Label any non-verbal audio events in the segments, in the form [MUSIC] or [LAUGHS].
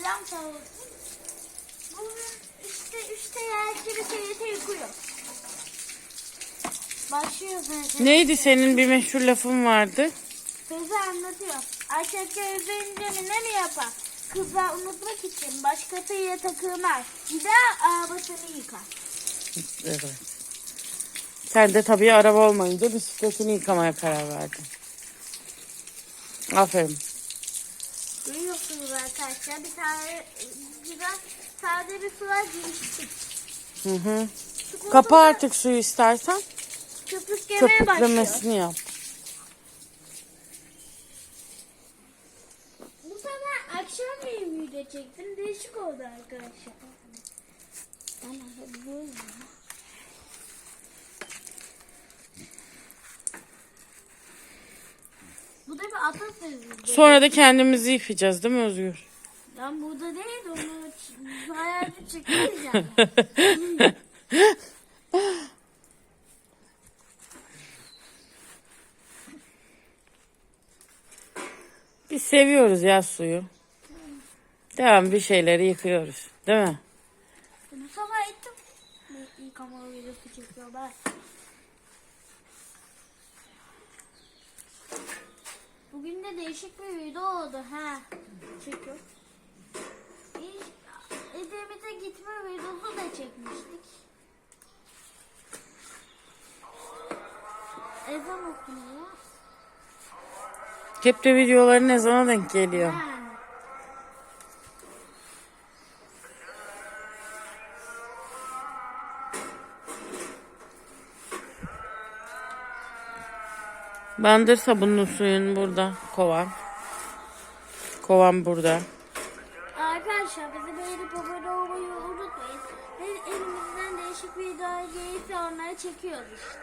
Sağ olsun. Bugün işte üçte yer gibi TYT yıkıyor. Başlıyoruz mesela. Neydi senin bir meşhur lafın vardı? Teyze anlatıyor. Erkekler üzerinde ne mi yapar? Kızlar unutmak için başkasıyla takılmaz. Gider arabasını yıkar. Evet. Sen de tabii araba olmayınca bisikletini yıkamaya karar verdin. Aferin. Duyuyorsunuz arkadaşlar. Bir tane güzel sade bir sular giriştik. Hı hı. Kapa artık suyu istersen. Köpük yemeye başlıyor. Köpüklemesini yap. Bu sefer akşam yemeği de çektim. Değişik oldu arkadaşlar. Bana. Bu Sonra da kendimizi yıkayacağız değil mi Özgür? Ben burada değil onu hayalini çekeceğim. [LAUGHS] Biz seviyoruz ya suyu. Devam bir şeyleri yıkıyoruz. Değil mi? Bu sabah ettim. Yıkama videosu çekiyorlar. Bugün de değişik bir video oldu. ha. Çekiyor. İlk Edremit'e gitme videosu da çekmiştik. Ezan okunuyor. Hep de videoların ne zaman denk geliyor. Ha. Bandır sabunlu suyun burada. Kovan. Kovan burada. Arkadaşlar bizi beğenip abone olmayı unutmayın. Elimizden değişik videolar gelirse onları çekiyoruz işte.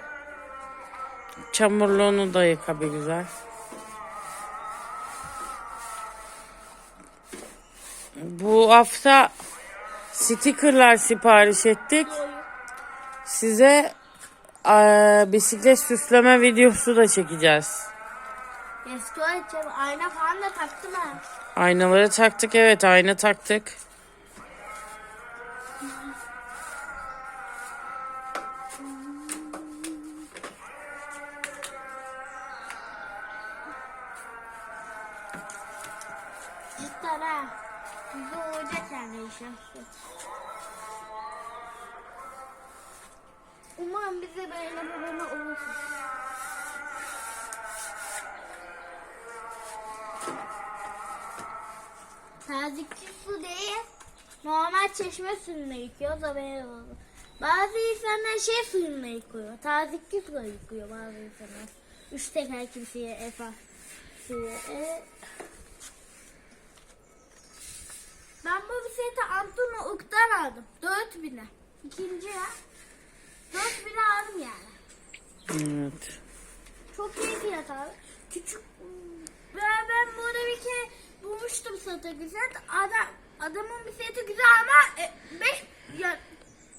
Çamurluğunu da yıka bir güzel. Bu hafta stickerlar sipariş ettik. Size eee, bisiklet süsleme videosu da çekeceğiz. Eski açacağım. Ayna falan da taktım ha. Aynaları taktık evet ayna taktık. Cidden ha. Bize olacak yani inşallah. Umarım bize böyle babama olursun. Tazikçi su değil. Normal çeşme suyunu yıkıyor da böyle oldu. Bazı insanlar şey suyunu yıkıyor. Tazikçi su yıkıyor bazı insanlar. Üç teker kimseye efa. Evet. Ben bu bisikleti Antonio Uk'tan aldım. 4000'e. İkinci ya. 4000'e aldım yani. Evet. Çok iyi fiyat abi. Küçük. Ben, ben burada bir kere bulmuştum satı güzel. Adam, adamın bisikleti güzel ama 5 ya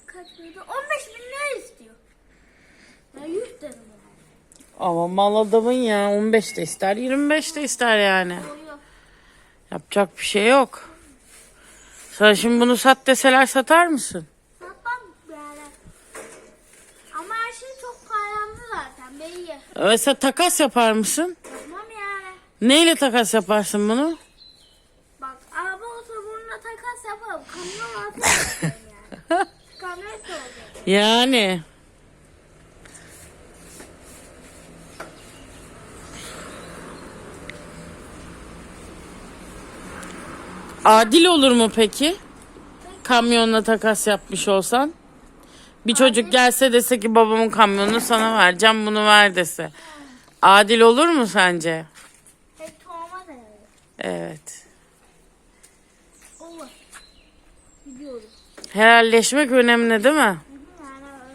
kaç lira? 15 bin lira istiyor. Ya 100 dedim yani. Ama mal adamın ya 15 de ister 25 de ister yani. Yapacak bir şey yok. Sana şimdi bunu sat deseler satar mısın? Satmam yani. Ama her şey çok pahalandı zaten Mesela takas yapar mısın? Neyle takas yaparsın bunu? Bak araba olsa bununla takas yaparım. Kamyon olsa [LAUGHS] yaparım yani. Kamyon olacak. Yani. Adil olur mu peki? Kamyonla takas yapmış olsan. Bir çocuk gelse dese ki babamın kamyonunu sana vereceğim bunu ver dese. Adil olur mu sence? Hep tohuma da. Evet. Olur. Gidiyoruz. Helalleşmek önemli değil mi? Yani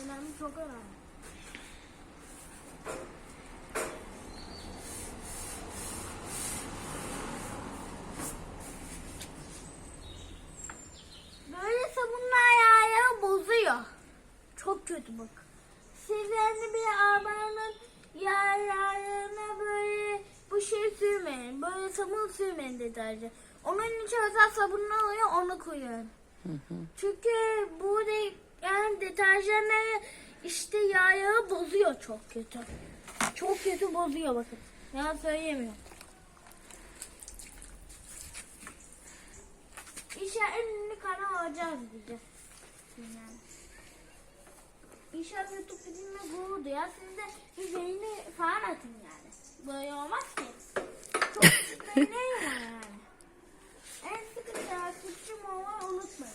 önemli çok önemli. Böyle sabunlar ayağını bozuyor. Çok kötü bak. Siz yani bir arabanın yağlarına böyle bu şey sürmeyin. Böyle sabun sürmeyin deterjan. Onun için özel sabunlu oluyor onu koyuyorum. Çünkü bu de yani deterjanları işte yağ yağı bozuyor çok kötü. Çok kötü bozuyor bakın. Ya söyleyemiyorum. İnşallah ünlü kanal diyeceğiz. Yani. İnşallah YouTube bizimle gurur duyar. Siz de bir beğeni falan atın yani. Böyle olmaz ki. Çok [LAUGHS] var yani. En sıkı takipçim olmayı unutmayın.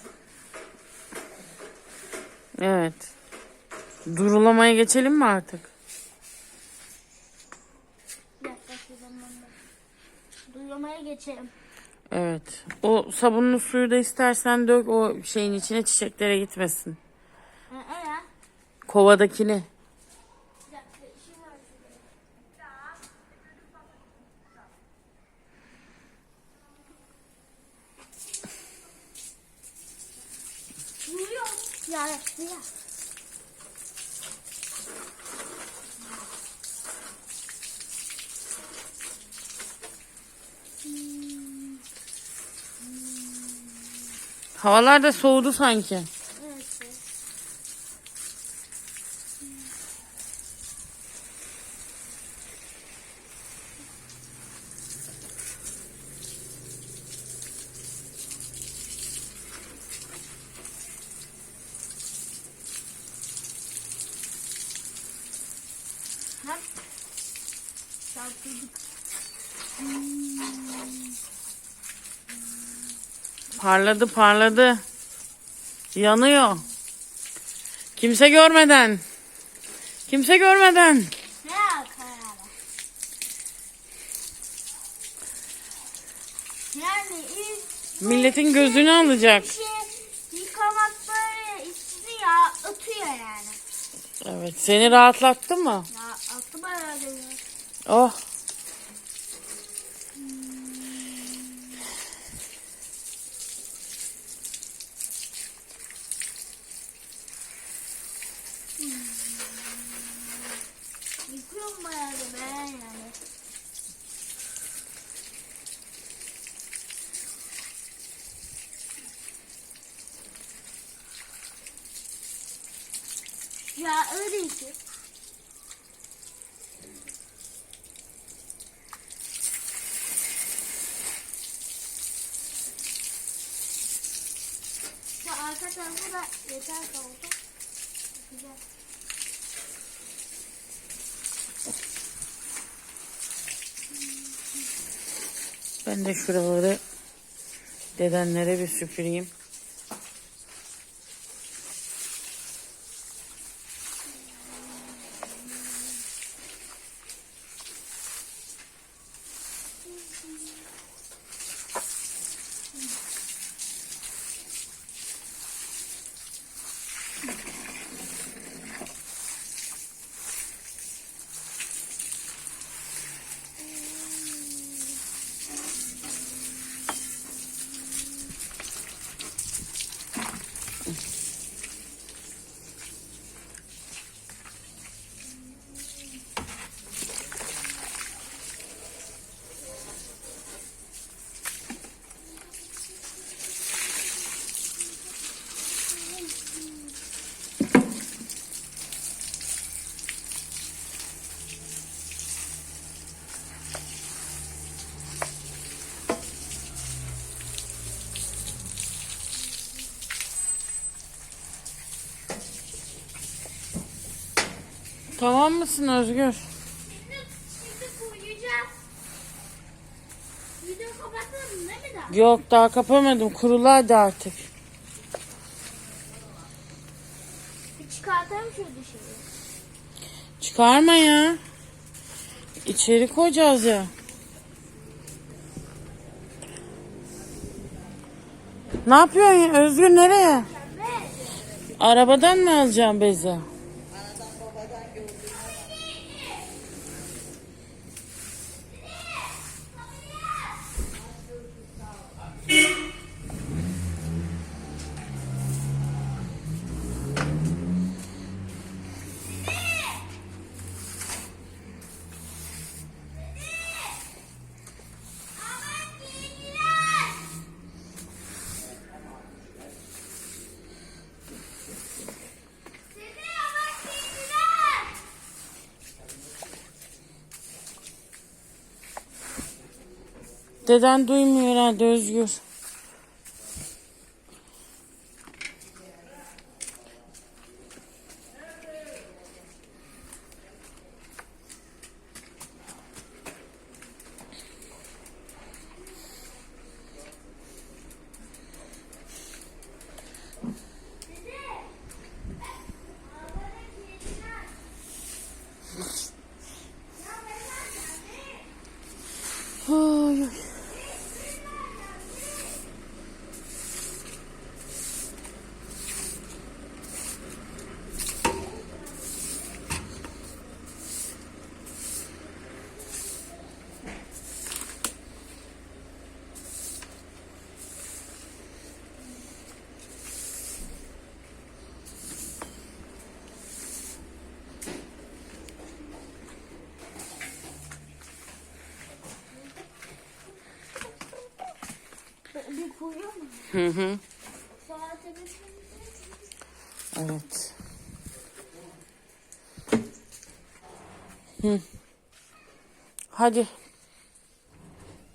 Evet. Durulamaya geçelim mi artık? Duyurmaya geçelim. Evet. O sabunlu suyu da istersen dök o şeyin içine çiçeklere gitmesin. Kovadakini. Ya. Havalar da soğudu sanki. Evet. Hem çarpıldık. Parladı parladı. Yanıyor. Kimse görmeden. Kimse görmeden. Ne alakalı? Yani ilk Milletin gözünü alacak. şey yıkamak böyle ya atıyor yani. Evet. Seni rahatlattı mı? Ya. Oh. Yıkıyorum bayağı ben yani. Ya öyle ki. Ya arka tarafı da yeter oldu. Güzel. Ben de şuraları dedenlere bir süpüreyim. Tamam mısın Özgür? Yok daha kapamadım. Kurulu hadi artık. Çıkartalım şu dışarı. Çıkarma ya. İçeri koyacağız ya. Ne yapıyorsun ya? Özgür nereye? Arabadan mı alacağım bezi? Deden duymuyor herhalde Özgür. Hı hı. Evet. Hı. Hadi.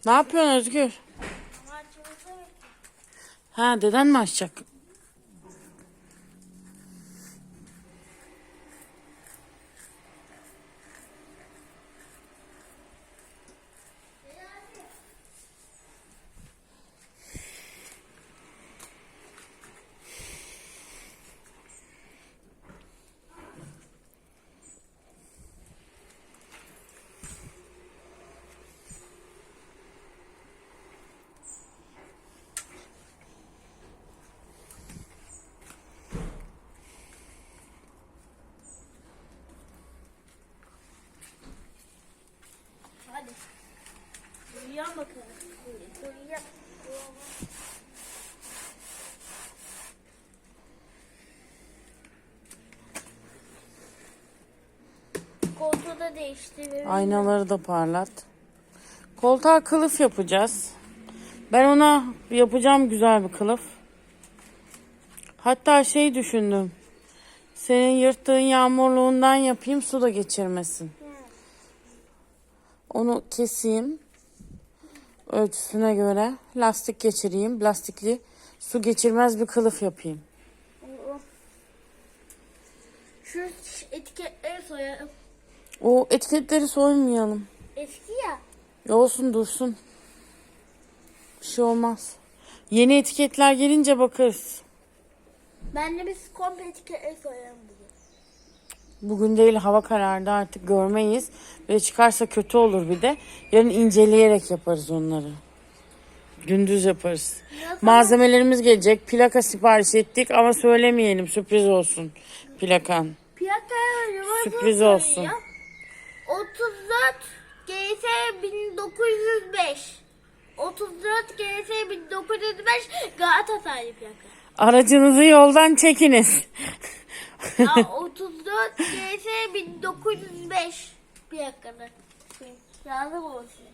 Ne yapıyorsun Özgür? Ha deden mi açacak? Hadi. Uyuyan bakalım. Uyuyan. Koltuğu da değiştirelim. Aynaları da parlat. Koltuğa kılıf yapacağız. Ben ona yapacağım güzel bir kılıf. Hatta şey düşündüm. Senin yırttığın yağmurluğundan yapayım su da geçirmesin. Onu keseyim. Ölçüsüne göre lastik geçireyim. Lastikli su geçirmez bir kılıf yapayım. Şu etiketleri soyalım. O etiketleri soymayalım. Eski ya. Ya Olsun dursun. Bir şey olmaz. Yeni etiketler gelince bakarız. Ben de biz komple etiketleri soyalım bugün. Bugün değil hava karardı artık görmeyiz. Ve çıkarsa kötü olur bir de. Yarın inceleyerek yaparız onları. Gündüz yaparız. Malzemelerimiz gelecek. Plaka sipariş ettik ama söylemeyelim sürpriz olsun. Plakan. Plaka Sürpriz olsun. 34 GS 1905. 34 GS 1905 Galatasaray plaka. Aracınızı yoldan çekiniz. [LAUGHS] Ya 34 GS 1905 plakalı. Yazık olsun.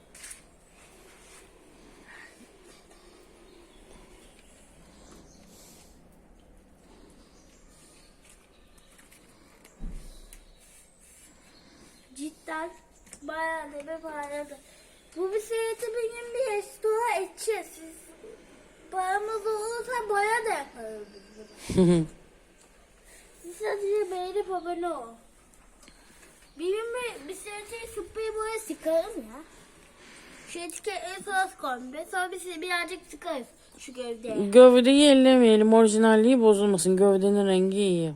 Cidden bayağı da bir paradı. Bu bisikleti benim bir restore edeceğiz. Siz paramız olursa boya da yaparız [LAUGHS] sadece beğenip abone ol. Benim bir bisikleti sprey boya sıkarım ya. Şu etiketleri sonra kombi. Sonra biz birazcık sıkarız şu gövdeye. Gövdeyi ellemeyelim. Orijinalliği bozulmasın. Gövdenin rengi iyi.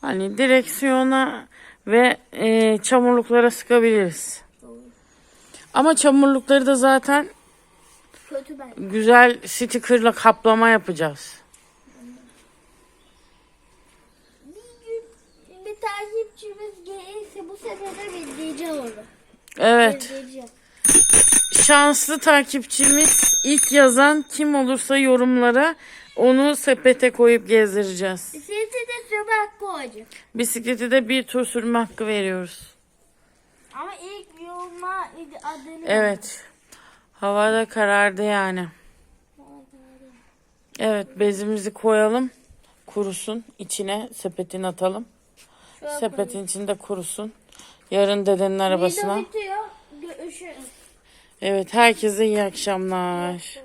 Hani direksiyona ve e, çamurluklara sıkabiliriz. Ama çamurlukları da zaten Kötü ben. güzel stickerla kaplama yapacağız. Bir gün bir takipçimiz gelirse bu sefer de bildireceğim onu. Evet. Bildireceğim. Şanslı takipçimiz ilk yazan kim olursa yorumlara onu sepete koyup gezdireceğiz. Bisikleti de sürmek koyacağım. Bisikleti de bir tur sürme hakkı veriyoruz. Ama ilk yoruma adını Evet. Havada karardı yani. Evet bezimizi koyalım. Kurusun. içine sepetini atalım. Şöyle Sepetin içinde kurusun. Yarın dedenin arabasına. Video bitiyor. Görüşürüz. Evet herkese iyi akşamlar.